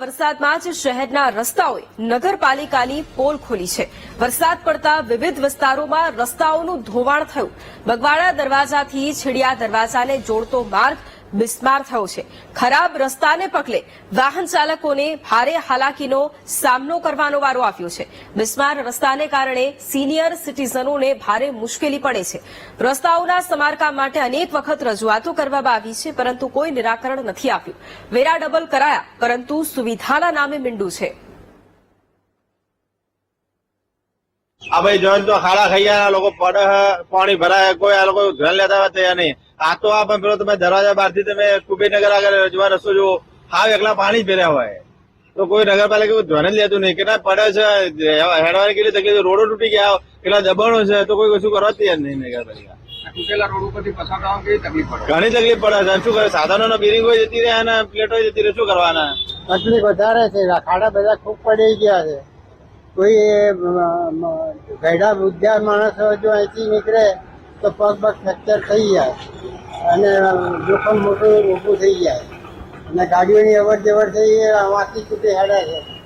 વરસાદમાં જ શહેરના રસ્તાઓએ નગરપાલિકાની પોલ ખોલી છે. વરસાદ પડતા વિવિધ વિસ્તારોમાં રસ્તાઓનું ધોવાણ થયું. બગવાડા દરવાજાથી છેડિયા દરવાજાને જોડતો માર્ગ બિસ્માર થયો છે. ખરાબ રસ્તાને પગલે વાહન ચાલકોને ભારે હાલાકીનો સામનો કરવાનો વારો આવ્યો છે. બિસ્માર રસ્તાને કારણે સિનિયર સિટીઝનોને ભારે મુશ્કેલી પડે છે. રસ્તાઓના સમારકામ માટે અનેક વખત રજૂઆતો કરવામાં આવી છે, પરંતુ કોઈ નિરાકરણ નથી આવ્યું વેરા ડબલ કરાયા, પરંતુ સુવિધાના નામે મીંડું છે. આ ભાઈ જોઈન તો ખાડા ખાઈ ગયા લોકો પડે હે, પાણી ભરાય કોઈ આ લોકો ધ્યાન લેતા હોય તૈયાર નહીં. આ તો આ પણ પેલો તમે દરવાજા બહારથી તમે કુબેરનગર આગળ જોવા રસ્તો જુઓ હાવ એકલા પાણી જ ભર્યા હોય. તો કોઈ નગરપાલિકા કોઈ ધ્યાન જ લેતું નહીં. કેટલા પડે છે હેડવાની કેટલી તકલીફ રોડો તૂટી ગયા કેટલા દબાણો છે તો કોઈ કશું કરવા જ તૈયાર નહીં નગરપાલિકા. તૂટેલા રોડ ઉપરથી પસાર થવામાં કેવી તકલીફ પડે? ઘણી તકલીફ પડે છે. શું કરે? સાધનો બિરિંગ હોય જતી રહે અને પ્લેટો જતી રહે શું કરવાના? તકલીફ વધારે છે. ખાડા બધા ખૂબ પડી ગયા છે. કોઈ ગયડા બુદ્ધિયા માણસો જો અહીંથી નીકળે તો પગ પગ ફ્રેક્ચર થઈ જાય અને જોખમ મોટું ઊભું થઈ જાય. અને ગાડીઓની અવર જવર થઈ વાંચી છૂટી હેડે છે.